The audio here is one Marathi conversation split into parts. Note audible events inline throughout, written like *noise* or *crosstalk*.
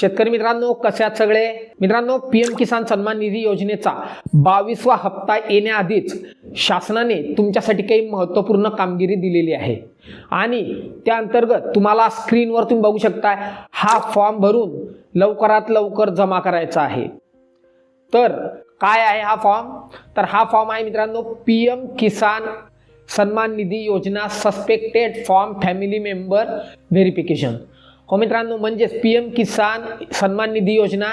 शेतकरी मित्रांनो कसे सगळे? मित्रांनो पीएम किसान सन्मान निधी योजनेचा बावीसवा हप्ता येण्याआधीच शासनाने तुमच्यासाठी काही महत्त्वपूर्ण कामगिरी दिलेली आहे. आणि त्या अंतर्गत तुम्हाला स्क्रीनवर तुम्ही बघू शकता हा फॉर्म भरून लवकरात लवकर जमा करायचा आहे. तर काय आहे हा फॉर्म? तर हा फॉर्म आहे मित्रांनो P M Kisan Samman Nidhi Yojana suspected form family member verification. हो मित्रांनो म्हणजेच P M Kisan Samman Nidhi Yojana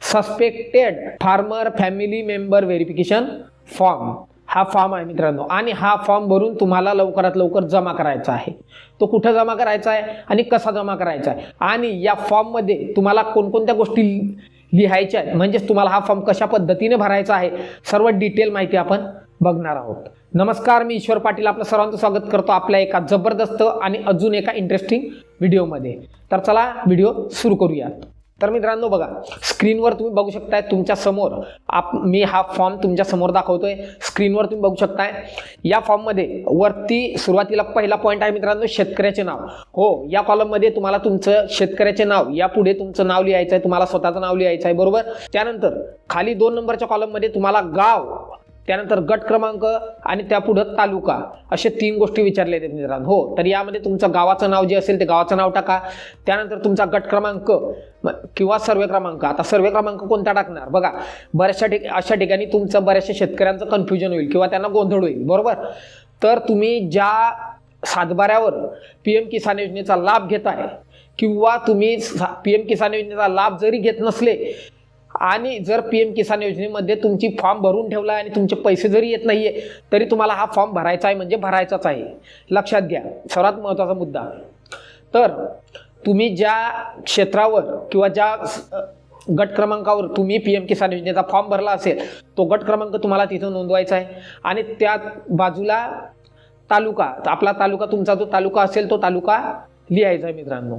suspected farmer family member verification form हा फॉर्म आहे मित्रांनो. आणि हा फॉर्म भरून तुम्हाला लवकरात लवकर जमा करायचा आहे. तो कुठं जमा करायचा आहे आणि कसा जमा करायचा आहे? आणि या फॉर्ममध्ये तुम्हाला कोणकोणत्या गोष्टी लिहायच्या आहेत? म्हणजेच तुम्हाला हा फॉर्म कशा पद्धतीने भरायचा आहे? सर्व डिटेल माहिती आपण बघणार आहोत. नमस्कार मी ईश्वर पाटील. आपलं सर्वांचं स्वागत करतो आपल्या एका जबरदस्त आणि अजून एका इंटरेस्टिंग व्हिडिओमध्ये तर चला व्हिडिओ सुरू करूयात. तर मित्रांनो बघा स्क्रीनवर तुम्ही बघू शकताय तुमच्यासमोर. आप मी हा फॉर्म तुमच्यासमोर दाखवतोय. स्क्रीनवर तुम्ही बघू शकताय. या फॉर्ममध्ये वरती सुरुवातीला पहिला पॉईंट आहे मित्रांनो शेतकऱ्याचे नाव. हो या कॉलममध्ये तुम्हाला तुमचं शेतकऱ्याचे नाव यापुढे तुमचं नाव लिहायचं आहे तुम्हाला स्वतःचं नाव लिहायचं आहे बरोबर? त्यानंतर खाली दोन नंबरच्या कॉलममध्ये तुम्हाला गाव त्यानंतर गट क्रमांक आणि त्यापुढं तालुका असे तीन गोष्टी विचारल्या आहेत मित्रांनो. हो तर यामध्ये तुमचं गावाचं नाव जे असेल ते गावाचं नाव टाका. त्यानंतर तुमचा गट क्रमांक किंवा सर्वे क्रमांक. आता सर्वे क्रमांक कोणता टाकणार? बघा बऱ्याचशा ठिक अशा ठिकाणी तुमचं बऱ्याचशा शेतकऱ्यांचं कन्फ्युजन होईल किंवा त्यांना गोंधळ होईल. बरोबर? तर तुम्ही ज्या सातबाऱ्यावर पी एम किसान योजनेचा लाभ घेताय किंवा तुम्ही पी एम किसान योजनेचा लाभ जरी घेत नसले आणि जर पी एम किसान योजनेमध्ये तुमची फॉर्म भरून ठेवला आणि तुमचे पैसे जरी येत नाही आहे तरी तुम्हाला हा फॉर्म भरायचा आहे म्हणजे भरायचाच आहे. लक्षात घ्या. सर्वात महत्त्वाचा मुद्दा. तर तुम्ही ज्या क्षेत्रावर किंवा ज्या स- गट क्रमांकावर तुम्ही पी एम किसान योजनेचा फॉर्म भरला असेल तो गट क्रमांक तुम्हाला तिथं नोंदवायचा आहे. आणि त्या बाजूला तालुका आपला तालुका तुमचा जो तालुका असेल तो तालुका लिहायचा आहे मित्रांनो.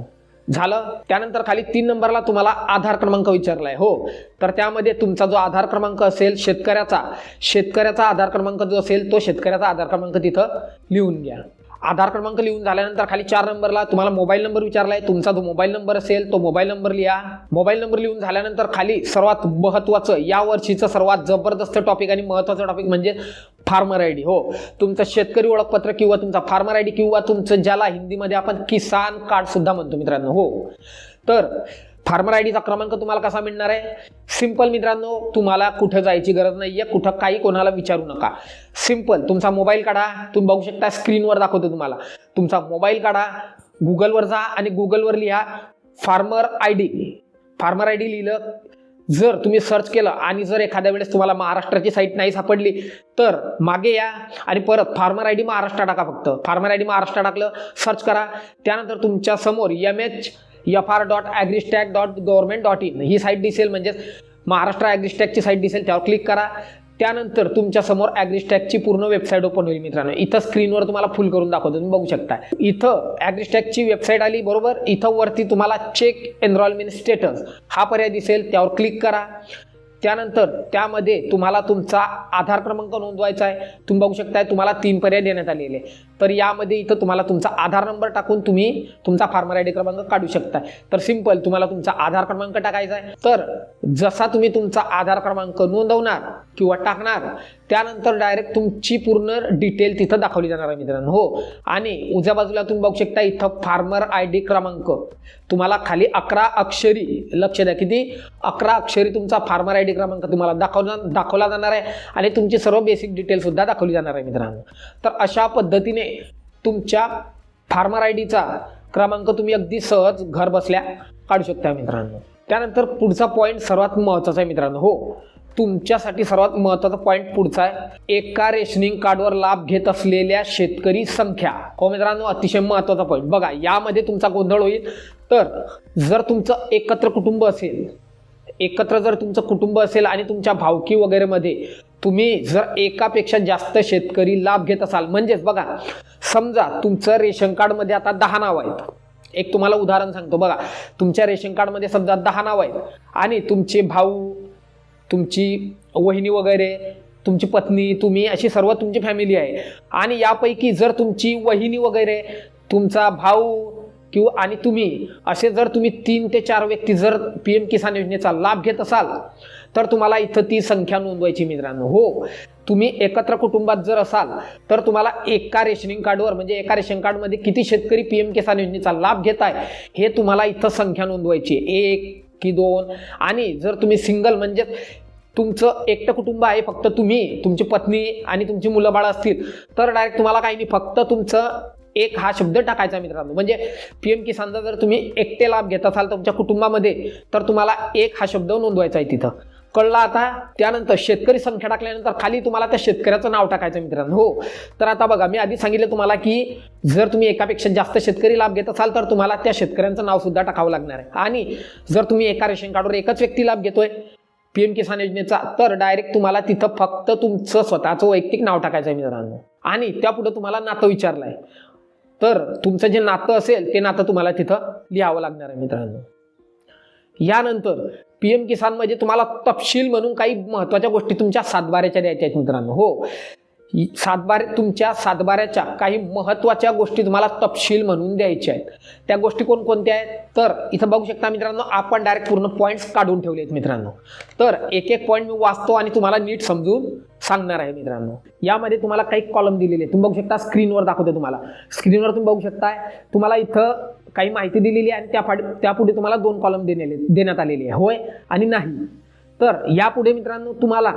झालं. त्यानंतर खाली तीन नंबरला तुम्हाला आधार क्रमांक विचारलाय. हो. तर त्यामध्ये तुमचा जो आधार क्रमांक असेल शेतकऱ्याचा शेतकऱ्याचा आधार क्रमांक जो असेल तो शेतकऱ्याचा आधार क्रमांक तिथं लिहून घ्या. आधार क्रमांक लिहून झाल्यानंतर खाली चार नंबरला तुम्हाला मोबाईल नंबर विचारलाय. तुमचा जो मोबाईल नंबर असेल तो मोबाईल नंबर लिहा. मोबाईल नंबर लिहून झाल्यानंतर खाली सर्वात महत्त्वाचं या वर्षीचं सर्वात जबरदस्त टॉपिक आणि महत्त्वाचं टॉपिक म्हणजे फार्मर आय डी हो तुमचं शेतकरी ओळखपत्र किंवा तुमचा फार्मर आय डी किंवा तुमचं ज्याला हिंदीमध्ये आपण किसान कार्ड सुद्धा म्हणतो मित्रांनो. हो तर फार्मर आय डीचा क्रमांक तुम्हाला कसा मिळणार आहे? सिंपल मित्रांनो तुम्हाला कुठं जायची गरज नाही आहे कुठं काही कोणाला विचारू नका. सिंपल तुमचा मोबाईल काढा. तुम्ही बघू शकता स्क्रीनवर दाखवतो तुम्हाला. तुमचा मोबाईल काढा गुगलवर जा आणि गुगलवर लिहा farmer I D. Farmer I D लिहिलं जर तुम्ही सर्च केलं आणि जर एखाद्या वेळेस तुम्हाला महाराष्ट्राची साईट नाही सापडली तर मागे या आणि परत फार्मर आय डी महाराष्ट्र टाका फक्त. फार्मर आय डी महाराष्ट्र टाकलं सर्च करा. त्यानंतर तुमच्यासमोर M H F R dot agristack dot government dot in he site दिसेल म्हणजेच महाराष्ट्र ॲग्रिस्टॅकची साईट दिसेल त्यावर क्लिक करा. त्यानंतर तुमच्यासमोर ॲग्रिस्टॅकची पूर्ण वेबसाईट ओपन होईल मित्रांनो. इथं स्क्रीनवर तुम्हाला फुल करून दाखवतो. तुम्ही बघू शकता. इथं ॲग्रिस्टॅकची वेबसाईट आली बरोबर? इथं वरती तुम्हाला चेक एनरॉलमेंट स्टेटस हा पर्याय दिसेल त्यावर क्लिक करा. त्यानंतर त्यामध्ये तुम्हाला तुमचा आधार क्रमांक नोंदवायचा आहे. तुम्ही बघू शकताय तुम्हाला तीन पर्याय देण्यात आलेले तर यामध्ये इथं तुम्हाला तुमचा आधार नंबर टाकून तुम्ही तुमचा फार्मर आय डी क्रमांक काढू शकताय. तर सिंपल तुम्हाला तुमचा आधार क्रमांक टाकायचा आहे. तर जसा तुम्ही तुमचा आधार क्रमांक नोंदवणार किंवा टाकणार त्यानंतर डायरेक्ट तुमची पूर्ण डिटेल तिथं दाखवली जाणार आहे मित्रांनो. हो. आणि उजव्या बाजूला तुम्ही बघू शकता इथं फार्मर आय डी क्रमांक. तुम्हाला खाली अकरा अक्षरी लक्ष द्या किती? अकरा अक्षरी तुमचा फार्मर आय डी क्रमांक तुम्हाला दाखवला दाखवला जाणार आहे. आणि तुमची सर्व बेसिक डिटेलसुद्धा दाखवली जाणार आहे मित्रांनो. तर अशा पद्धतीने तुमच्या फार्मर आय डीचा क्रमांक तुम्ही अगदी सहज घर बसल्या काढू शकता मित्रांनो. त्यानंतर पुढचा पॉईंट सर्वात महत्त्वाचा आहे मित्रांनो. हो. तुमच्यासाठी सर्वात महत्त्वाचा पॉईंट पुढचा आहे. एका रेशनिंग कार्डवर लाभ घेत असलेल्या शेतकरी संख्या. हो मित्रांनो अतिशय महत्त्वाचा पॉईंट बघा यामध्ये तुमचा गोंधळ होईल. तर जर तुमचं एकत्र कुटुंब असेल एकत्र जर तुमचं कुटुंब असेल आणि तुमच्या भावकी वगैरेमध्ये तुम्ही जर एकापेक्षा जास्त शेतकरी लाभ घेत असाल म्हणजेच बघा समजा तुमचं रेशन कार्डमध्ये आता दहा नाव आहेत. एक तुम्हाला उदाहरण सांगतो. बघा तुमच्या रेशन कार्डमध्ये समजा दहा नाव आहेत आणि तुमचे भाऊ तुमची वहिनी वगैरे तुमची पत्नी तुम्ही अशी सर्व तुमची फॅमिली आहे. आणि यापैकी जर तुमची वहिनी वगैरे तुमचा भाऊ किंवा आणि तुम्ही असे जर तुम्ही तीन ते चार व्यक्ती जर पी एम किसान योजनेचा लाभ घेत असाल तर तुम्हाला इथं ती संख्या नोंदवायची मित्रांनो. हो तुम्ही एकत्र कुटुंबात जर असाल तर तुम्हाला एका रेशनिंग कार्डवर म्हणजे एका रेशन कार्डमध्ये किती शेतकरी पी एम किसान योजनेचा लाभ घेत आहे हे तुम्हाला इथं संख्या नोंदवायची एक की दोन. आणि जर तुम्ही सिंगल म्हणजे तुमचं एकटं कुटुंब आहे फक्त तुम्ही तुमची पत्नी आणि तुमची मुलं बाळ असतील तर डायरेक्ट तुम्हाला काही नाही. फक्त तुमचं एक हा शब्द टाकायचा मित्रांनो. म्हणजे पी एम किसानचा जर तुम्ही एकटे लाभ घेत असाल तुमच्या कुटुंबामध्ये तर तुम्हाला एक हा शब्द नोंदवायचा आहे तिथं. कळला आता? त्यानंतर शेतकरी संख्या टाकल्यानंतर खाली तुम्हाला त्या शेतकऱ्याचं नाव टाकायचं मित्रांनो. हो. तर आता बघा मी आधी सांगितलं तुम्हाला की जर तुम्ही एकापेक्षा जास्त शेतकरी लाभ घेत असाल तर तुम्हाला त्या शेतकऱ्यांचं नाव सुद्धा टाकावं लागणार आहे. आणि जर तुम्ही एका रेशन कार्डवर एकच व्यक्ती लाभ घेतोय पी एम किसान योजनेचा तर डायरेक्ट तुम्हाला तिथं फक्त तुमचं स्वतःचं वैयक्तिक नाव टाकायचं आहे मित्रांनो. आणि त्यापुढे तुम्हाला नातं विचारलं आहे तर तुमचं जे नातं असेल ते नातं तुम्हाला तिथं लिहावं लागणार आहे मित्रांनो. यानंतर पी एम किसान म्हणजे तुम्हाला तपशील म्हणून काही महत्त्वाच्या गोष्टी तुमच्या सातबाऱ्याच्या द्यायच्या आहेत मित्रांनो. हो. सातबारे तुमच्या सातबाऱ्याच्या काही महत्त्वाच्या गोष्टी तुम्हाला तपशील म्हणून द्यायच्या आहेत. त्या गोष्टी कोणकोणत्या आहेत? तर इथं बघू शकता मित्रांनो आपण डायरेक्ट पूर्ण पॉईंट्स काढून ठेवले आहेत मित्रांनो. तर एक एक पॉईंट मी वाचतो आणि तुम्हाला नीट समजून सांगणार आहे मित्रांनो. यामध्ये तुम्हाला काही कॉलम दिलेले आहेत. तुम्ही बघू शकता स्क्रीनवर दाखवते तुम्हाला. स्क्रीनवर तुम्ही बघू शकताय. तुम्हाला इथं काही माहिती दिलेली आहे आणि त्या फाट त्यापुढे तुम्हाला दोन कॉलम देण्याले देण्यात आलेले आहे. होय आणि नाही. तर यापुढे मित्रांनो तुम्हाला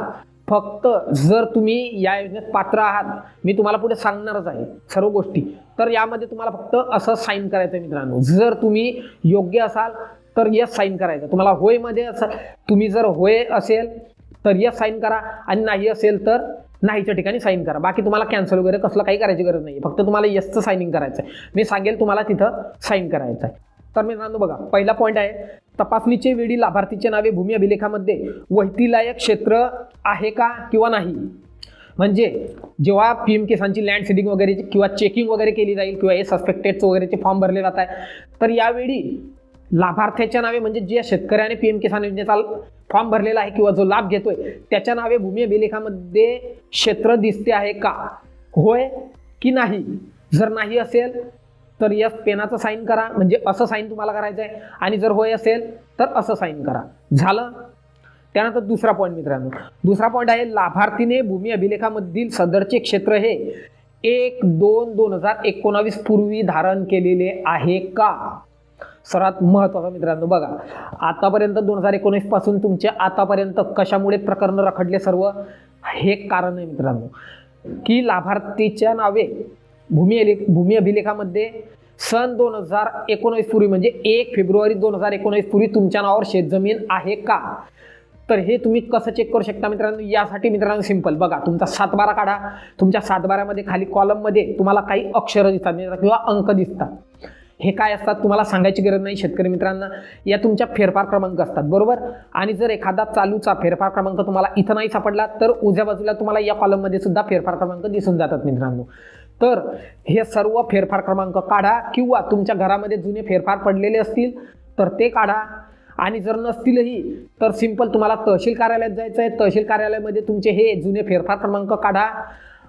फक्त जर तुम्ही या योजनेत पात्र आहात मी तुम्हाला पुढे सांगणारच आहे सर्व गोष्टी. तर यामध्ये तुम्हाला फक्त असं साईन करायचं आहे मित्रांनो. जर तुम्ही योग्य असाल तर यस साईन करायचं. तुम्हाला होयमध्ये असं तुम्ही जर होय असेल तर यस साईन करा. आणि नाही असेल तर नाहीच्या ठिकाणी साईन करा. बाकी तुम्हाला कॅन्सल वगैरे कसलं काही करायची गरज नाही फक्त तुम्हाला यसचं सायनिंग करायचं आहे मी सांगेल तुम्हाला तिथं साईन करायचं आहे तर मित्रांनो बघा पहिला पॉईंट आहे तपासणीचे वेळी लाभार्थीचे नावे भूमी अभिलेखामध्ये वहितीलायक क्षेत्र आहे का किंवा नाही? म्हणजे जेव्हा पी एम किसानची लँड सिडिंग वगैरे किंवा चेकिंग वगैरे केली जाईल किंवा हे सस्पेक्टेडचं वगैरेचे फॉर्म भरले जात आहे तर यावेळी लाभार्थ्याच्या नावे म्हणजे जे शेतकऱ्याने पी एम किसान योजनेचा फॉर्म भरलेला आहे किंवा जो लाभ घेतोय त्याच्या नावे भूमी अभिलेखामध्ये क्षेत्र दिसते आहे का? होय की नाही? जर नाही असेल तर यस पेनाचं साईन करा. म्हणजे असं साईन तुम्हाला करायचं आहे आणि जर होय असेल तर असं साईन करा. झालं? त्यानंतर दुसरा पॉईंट मित्रांनो. दुसरा पॉईंट आहे लाभार्थीने भूमी अभिलेखामधील सदरचे क्षेत्र हे एक दोन दोन हजार एकोणावीस पूर्वी धारण केलेले आहे का? सर्वात महत्त्वाचा मित्रांनो बघा आतापर्यंत दोन हजार एकोणीसपासून तुमचे आतापर्यंत कशामुळे प्रकरणं रखडले सर्व? हे कारण आहे मित्रांनो की लाभार्थीच्या नावे भूमी अले- भूमी अभिलेखामध्ये सन दोन हजार एकोणीस पूर्वी म्हणजे एक फेब्रुवारी दोन हजार एकोणीस पूर्वी तुमच्या नावावर शेतजमीन आहे का? तर हे तुम्ही कसं चेक करू शकता मित्रांनो? यासाठी मित्रांनो सिंपल बघा तुमचा सातबारा काढा. तुमच्या सातबारामध्ये खाली कॉलममध्ये तुम्हाला काही अक्षरं दिसतात किंवा अंक दिसतात. हे काय असतात? तुम्हाला सांगायची गरज नाही शेतकरी मित्रांना. या तुमच्या फेरफार क्रमांक असतात बरोबर? आणि जर एखादा चालूचा फेरफार क्रमांक तुम्हाला इथं नाही सापडला तर उजव्या बाजूला तुम्हाला या कॉलममध्ये सुद्धा फेरफार क्रमांक दिसून जातात मित्रांनो. तर हे सर्व फेरफार क्रमांक काढा किंवा तुमच्या घरामध्ये जुने फेरफार पडलेले असतील तर ते काढा. आणि जर नसतीलही तर सिंपल तुम्हाला तहसील कार्यालयात जायचं आहे. तहसील कार्यालयामध्ये तुमचे हे जुने फेरफार क्रमांक काढा.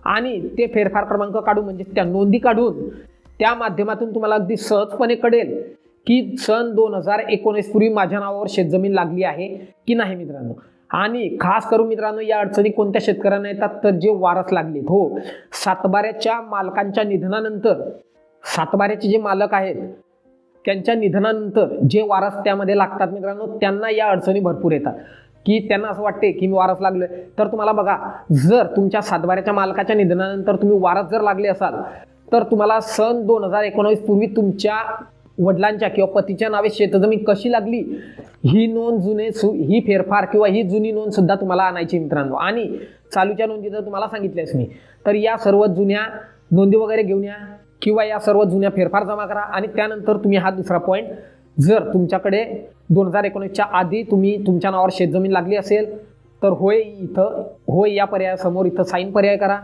आणि ते फेरफार क्रमांक काढून म्हणजे त्या नोंदी काढून त्या माध्यमातून तुम्हाला अगदी सहजपणे कळेल की सन दोन हजार एकोणीस पूर्वी माझ्या नावावर शेतजमीन लागली आहे की नाही मित्रांनो. आणि खास करून मित्रांनो या अडचणी कोणत्या शेतकऱ्यांना येतात तर जे वारस लागलेत. हो सातबाऱ्याच्या मालकांच्या निधनानंतर सातबाऱ्याचे जे मालक आहेत त्यांच्या निधनानंतर जे वारस त्यामध्ये लागतात मित्रांनो त्यांना या अडचणी भरपूर येतात. की त्यांना असं वाटते की मी वारस लागलोय. तर तुम्हाला बघा जर तुमच्या सातबाऱ्याच्या मालकाच्या निधनानंतर तुम्ही वारस जर लागले असाल तर तुम्हाला सन दोन हजार एकोणावीस पूर्वी तुमच्या वडिलांच्या किंवा पतीच्या नावे शेतजमीन कशी लागली? ही नोंद जुने सु ही फेरफार किंवा ही जुनी नोंद सुद्धा तुम्हाला आणायची मित्रांनो. आणि चालूच्या नोंदी जर तुम्हाला सांगितल्यास मी तर या सर्व जुन्या नोंदी वगैरे घेऊन या किंवा या सर्व जुन्या फेरफार जमा करा आणि त्यानंतर तुम्ही हा दुसरा पॉईंट जर तुमच्याकडे दोन हजार एकोणीसच्या आधी तुम्ही तुमच्या नावावर शेतजमीन लागली असेल तर होय इथं होय या पर्यायासमोर इथं साईन पर्याय करा.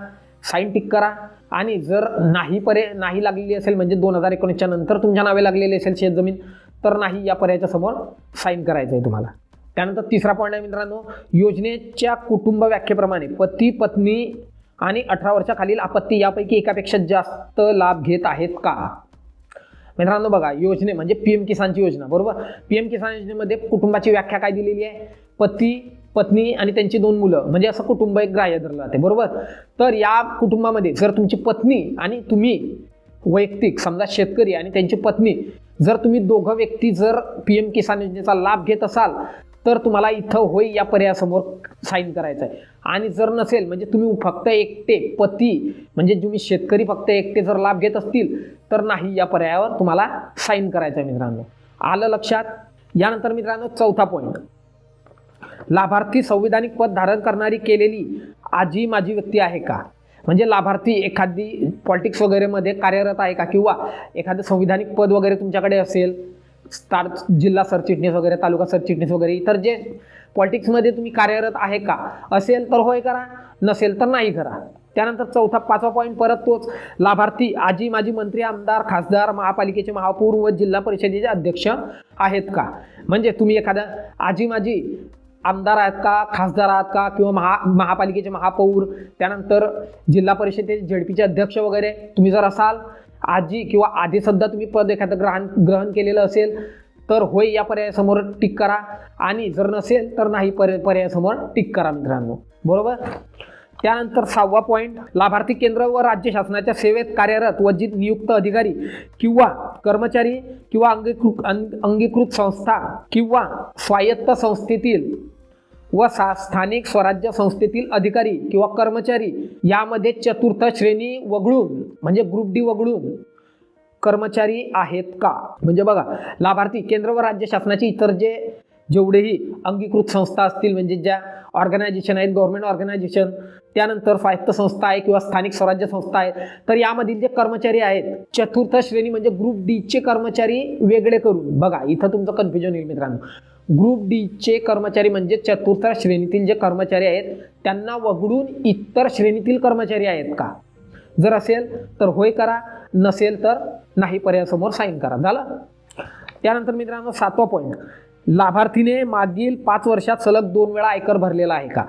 साईन टिक करा. आणि जर नाही पर्याय नाही लागलेली असेल म्हणजे दोन हजार एकोणीसच्या नंतर तुमच्या नावे लागलेली असेल शेतजमीन तर नाही या पर्यायाच्या समोर साईन करायचं आहे तुम्हाला. त्यानंतर तिसरा पॉईंट आहे मित्रांनो योजनेच्या कुटुंब व्याख्येप्रमाणे पती पत्नी आणि अठरा वर्षाखालील आपत्ती यापैकी एकापेक्षा जास्त लाभ घेत आहेत का? मित्रांनो बघा योजने म्हणजे पी एम किसानची योजना बरोबर? पी एम किसान योजनेमध्ये कुटुंबाची व्याख्या काय दिलेली आहे? पती पत्नी आणि त्यांची दोन मुलं म्हणजे असं कुटुंब एक ग्राह्य धरलं जाते बरोबर? तर या कुटुंबामध्ये जर तुमची पत्नी आणि तुम्ही वैयक्तिक समजा शेतकरी आणि त्यांची पत्नी जर तुम्ही दोघं व्यक्ती जर पी एम किसान योजनेचा लाभ घेत असाल तर तुम्हाला इथं होय या पर्यायासमोर साईन करायचं आहे. आणि जर नसेल म्हणजे तुम्ही फक्त एकटे पती म्हणजे तुम्ही शेतकरी फक्त एकटे जर लाभ घेत असतील तर नाही या पर्यायावर तुम्हाला साईन करायचं आहे मित्रांनो. आलं लक्षात? यानंतर मित्रांनो चौथा पॉईंट लाभार्थी संविधानिक पद धारण करणारी केलेली आजी माझी व्यक्ती आहे का? म्हणजे लाभार्थी एखादी पॉलिटिक्स वगैरेमध्ये कार्यरत आहे का? किंवा एखादं संविधानिक पद वगैरे तुमच्याकडे असेल स्टार जिल्हा सरचिटणीस वगैरे तालुका सरचिटणीस वगैरे इतर जे पॉलिटिक्समध्ये तुम्ही कार्यरत आहे का? असेल तर होय करा नसेल तर नाही करा. त्यानंतर चौथा पाचवा पॉईंट परत तोच. लाभार्थी आजी माजी मंत्री आमदार खासदार महापालिकेचे महापौर व जिल्हा परिषदेचे अध्यक्ष आहेत का? म्हणजे तुम्ही एखादा आजी माजी आमदार आहेत का खासदार आहात का किंवा महा महापालिकेचे महापौर त्यानंतर जिल्हा परिषदेचे झेडपीचे अध्यक्ष वगैरे तुम्ही जर असाल आजी किंवा आधी सध्या तुम्ही पद एखादं ग्रहण ग्रहण केलेलं असेल तर होय या पर्यायासमोर टिक करा. आणि जर नसेल तर नाही पर्याय पर्यायासमोर टिक करा मित्रांनो. बरोबर? त्यानंतर सहावा पॉईंट लाभार्थी केंद्र व राज्य शासनाच्या सेवेत कार्यरत व जी नियुक्त अधिकारी किंवा कर्मचारी किंवा अंगीकृत अंग- अंगीकृत संस्था किंवा स्वायत्त संस्थेतील व सा स्थानिक स्वराज्य संस्थेतील अधिकारी किंवा कर्मचारी यामध्ये चतुर्थ श्रेणी वगळून म्हणजे ग्रुप डी वगळून कर्मचारी आहेत का? म्हणजे बघा लाभार्थी केंद्र व राज्य शासनाची इतर जे जेवढेही अंगीकृत संस्था असतील म्हणजे ज्या ऑर्गनायझेशन आहेत गव्हर्नमेंट ऑर्गनायझेशन त्यानंतर स्वायत्त संस्था आहे किंवा स्थानिक स्वराज्य संस्था आहेत तर यामधील जे कर्मचारी आहेत चतुर्थ श्रेणी म्हणजे ग्रुप डीचे कर्मचारी वेगळे करून. बघा इथं तुमचं कन्फ्युजन येईल मित्रांनो. ग्रुप डीचे कर्मचारी म्हणजे चतुर्थ श्रेणीतील जे कर्मचारी आहेत त्यांना वगळून इतर श्रेणीतील कर्मचारी आहेत का? जर असेल तर होय करा नसेल तर नाही पर्यायासमोर साईन करा. झालं? त्यानंतर मित्रांनो सातवा पॉईंट लाभार्थीने मागील पाच वर्षात सलग दोन वेळा आयकर भरलेला आहे का?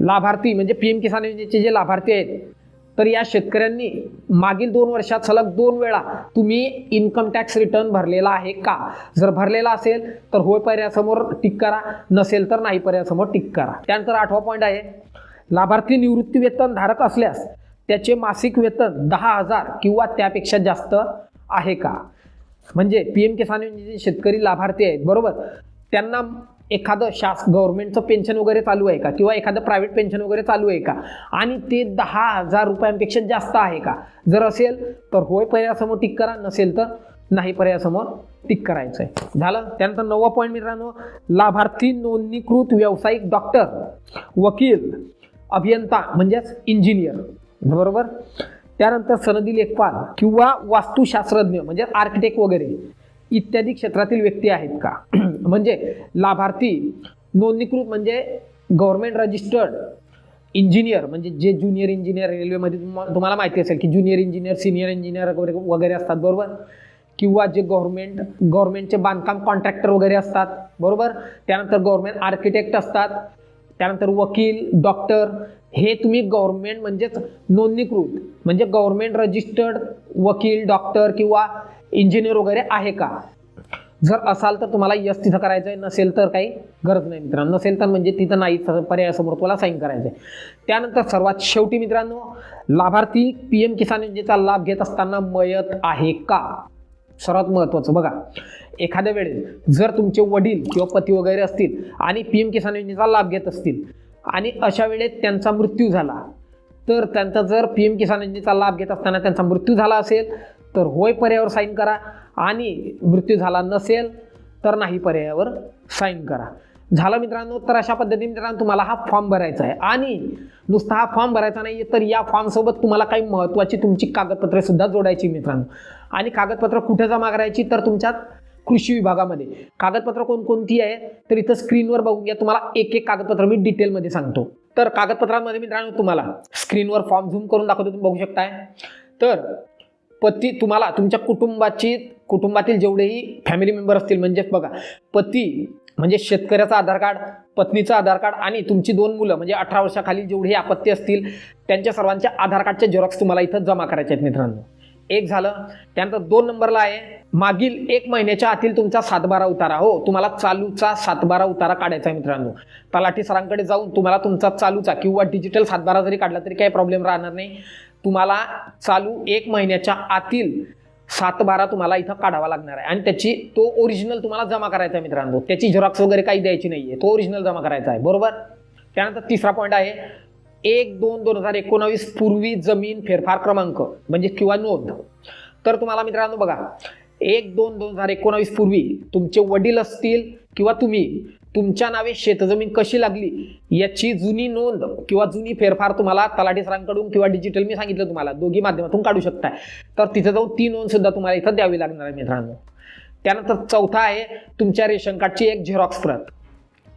लाभार्थी म्हणजे पी एम किसान योजनेचे जे लाभार्थी आहेत तर या शेतकऱ्यांनी मागील दोन वर्षात सलग दोन वेळा तुम्ही इन्कम टॅक्स रिटर्न भरलेला आहे का? जर भरलेला असेल तर होय पर्यायासमोर टिक करा. नसेल तर नाही पर्यायासमोर टिक करा. त्यानंतर आठवा पॉईंट आहे लाभार्थी निवृत्ती वेतन धारक असल्यास त्याचे मासिक वेतन दहा हजार किंवा त्यापेक्षा जास्त आहे का? म्हणजे पी एम किसान योजनेचे शेतकरी लाभार्थी आहेत बरोबर? त्यांना एखादं शास गव्हर्नमेंटचं पेन्शन वगैरे चालू आहे का? किंवा एखादं प्रायव्हेट पेन्शन वगैरे चालू आहे का? आणि ते दहा हजार रुपयांपेक्षा जास्त आहे का? जर असेल तर होय पर्यायासमोर टिक करा. नसेल तर नाही पर्यायासमोर टिक करायचं आहे झालं? त्यानंतर नववा पॉईंट मित्रांनो लाभार्थी नोंदणीकृत व्यावसायिक डॉक्टर वकील अभियंता म्हणजेच इंजिनियर बरोबर? त्यानंतर सनदी लेखपाल किंवा वास्तुशास्त्रज्ञ म्हणजे आर्किटेक्ट वगैरे. इत्यादी क्षेत्रातील व्यक्ती आहेत का? *clears throat* म्हणजे लाभार्थी नोंदणीकृत म्हणजे गव्हर्नमेंट रजिस्टर्ड इंजिनियर म्हणजे जे ज्युनियर इंजिनियर रेल्वेमध्ये तुम्हाला माहिती असेल की ज्युनियर इंजिनियर सिनियर इंजिनियर वगैरे वगैरे असतात बरोबर? किंवा जे गव्हर्नमेंट गव्हर्नमेंटचे बांधकाम कॉन्ट्रॅक्टर वगैरे असतात बरोबर? त्यानंतर गव्हर्नमेंट आर्किटेक्ट असतात त्यानंतर वकील डॉक्टर हे तुम्ही गव्हर्नमेंट म्हणजेच नोंदणीकृत म्हणजे गव्हर्नमेंट रजिस्टर्ड वकील डॉक्टर किंवा इंजिनियर वगैरे आहे का? जर असाल तर तुम्हाला यस तिथं करायचं आहे नसेल तर काही गरज नाही मित्रांनो. नसेल तर म्हणजे तिथं नाही पर्यायासमोर तुम्हाला साईन करायचं आहे त्यानंतर सर्वात शेवटी मित्रांनो लाभार्थी पी एम किसान योजनेचा लाभ घेत असताना मयत आहे का? सर्वात महत्त्वाचं बघा. एखाद्या वेळेस जर तुमचे वडील किंवा पती वगैरे असतील आणि पी एम किसान योजनेचा लाभ घेत असतील आणि अशा वेळेत त्यांचा मृत्यू झाला तर त्यांचा जर पी एम किसान योजनेचा लाभ घेत असताना त्यांचा मृत्यू झाला असेल तर होय पर्यायावर साईन करा. आणि मृत्यू झाला नसेल तर नाही पर्यायावर साईन करा. झालं मित्रांनो तर अशा पद्धतीने मित्रांनो तुम्हाला हा फॉर्म भरायचा आहे. आणि नुसता हा फॉर्म भरायचा नाही तर या फॉर्मसोबत तुम्हाला काही महत्त्वाची तुमची कागदपत्रे सुद्धा जोडायची मित्रांनो. आणि कागदपत्र कुठे जमा करायची? तर तुमच्या कृषी विभागामध्ये. कागदपत्र कोणकोणती आहे? तर इथं स्क्रीनवर बघून घ्या. तुम्हाला एक एक कागदपत्र मी डिटेलमध्ये सांगतो. तर कागदपत्रांमध्ये मित्रांनो तुम्हाला स्क्रीनवर फॉर्म झूम करून दाखवतो. तुम्ही बघू शकताय. तर पती तुम्हाला तुमच्या कुटुंबाची कुटुंबातील जेवढेही फॅमिली मेंबर असतील म्हणजेच बघा पती म्हणजे शेतकऱ्याचं आधार कार्ड पत्नीचं आधार कार्ड आणि तुमची दोन मुलं म्हणजे अठरा वर्षाखाली जेवढे आपत्ती असतील त्यांच्या सर्वांच्या आधार कार्डचे झेरॉक्स तुम्हाला इथं जमा करायचे आहेत मित्रांनो. एक झालं त्यानंतर दोन नंबरला आहे मागील एक महिन्याच्या आतील तुमचा सातबारा उतारा. हो तुम्हाला चालूचा सातबारा उतारा काढायचा आहे मित्रांनो. तलाठी सरांकडे जाऊन तुम्हाला तुमचा चालूचा किंवा डिजिटल सातबारा जरी काढला तरी काही प्रॉब्लेम राहणार नाही. तुम्हाला चालू एक महिन्याच्या आतील सातबारा तुम्हाला इथं काढावा लागणार आहे. आणि त्याची तो ओरिजिनल तुम्हाला जमा करायचा आहे मित्रांनो. त्याची झेरॉक्स वगैरे काही द्यायची नाही आहे तो ओरिजिनल जमा करायचा आहे. बरोबर? त्यानंतर तिसरा पॉईंट आहे एक दोन दोन हजार एकोणावीस पूर्वी जमीन फेरफार क्रमांक म्हणजे किंवा नोंद. तर तुम्हाला मित्रांनो बघा एक दोन दोन हजार एकोणावीस पूर्वी तुमचे वडील असतील किंवा तुम्ही तुमच्या नावे शेतजमीन कशी लागली याची जुनी नोंद किंवा जुनी फेरफार तुम्हाला तलाठी सरांकडून किंवा डिजिटल मी सांगितलं तुम्हाला दोघी माध्यमातून काढू शकताय. तर तिथे जाऊन ती नोंद सुद्धा तुम्हाला इथं द्यावी लागणार आहे मित्रांनो. त्यानंतर चौथा आहे तुमच्या रेशन कार्डची एक झेरॉक्स प्रत.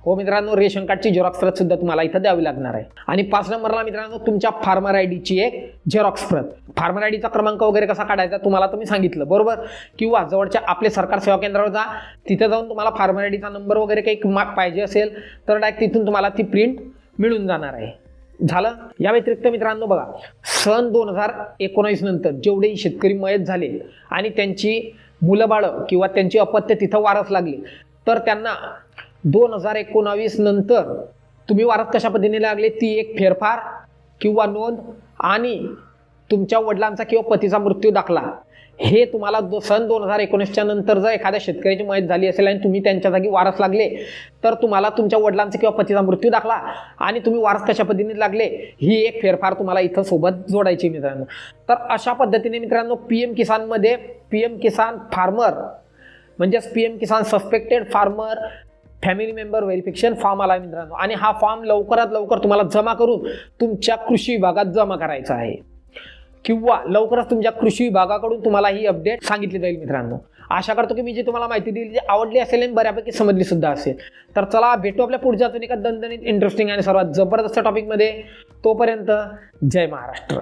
हो मित्रांनो रेशन कार्डची झेरॉक्स प्रत सुद्धा तुम्हाला इथं द्यावी लागणार आहे. आणि पाच नंबरला मित्रांनो तुमच्या फार्मर आय डीची एक झेरॉक्स प्रत. फार्मर आय डीचा क्रमांक वगैरे कसा काढायचा तुम्हाला तुम्ही सांगितलं बरोबर? किंवा जवळच्या आपले सरकार सेवा केंद्रावर जा तिथे जाऊन तुम्हाला फार्मर आय डीचा नंबर वगैरे काही माग पाहिजे असेल तर डायरेक्ट तिथून तुम्हाला ती प्रिंट मिळून जाणार आहे. झालं? या व्यतिरिक्त मित्रांनो बघा सन दोन हजार एकोणावीस नंतर जेवढेही शेतकरी मयत झाले आणि त्यांची मुलं बाळं किंवा त्यांची अपत्य तिथं वारस लागली तर त्यांना दोन हजार एकोणावीस नंतर तुम्ही वारस कशा पद्धतीने लागले ती एक फेरफार किंवा नोंद आणि तुमच्या वडिलांचा किंवा पतीचा मृत्यू दाखला. हे तुम्हाला दो सन दोन हजार एकोणीसच्या नंतर जर एखाद्या शेतकऱ्याची मयत झाली असेल आणि तुम्ही त्यांच्या जागी वारस लागले तर तुम्हाला तुमच्या वडिलांचा किंवा पतीचा मृत्यू दाखला आणि तुम्ही वारस कशा पद्धतीने लागले ही एक फेरफार तुम्हाला इथं सोबत जोडायची मित्रांनो. तर अशा पद्धतीने मित्रांनो पी एम किसानमध्ये पी एम किसान फार्मर म्हणजेच P M Kisan suspected farmer family member verification form आला आहे मित्रांनो. आणि हा फॉर्म लवकरात लवकर तुम्हाला जमा करून तुमच्या कृषी विभागात जमा करायचा आहे. किंवा लवकरच तुमच्या कृषी विभागाकडून तुम्हाला ही अपडेट सांगितली जाईल मित्रांनो. आशा करतो की मी जी तुम्हाला माहिती दिली जी आवडली असेल आणि बऱ्यापैकी समजली सुद्धा असेल. तर चला भेटू आपल्या पुढच्या अजून एका दणदणीत इंटरेस्टिंग आणि सर्वात जबरदस्त टॉपिकमध्ये तोपर्यंत जय महाराष्ट्र.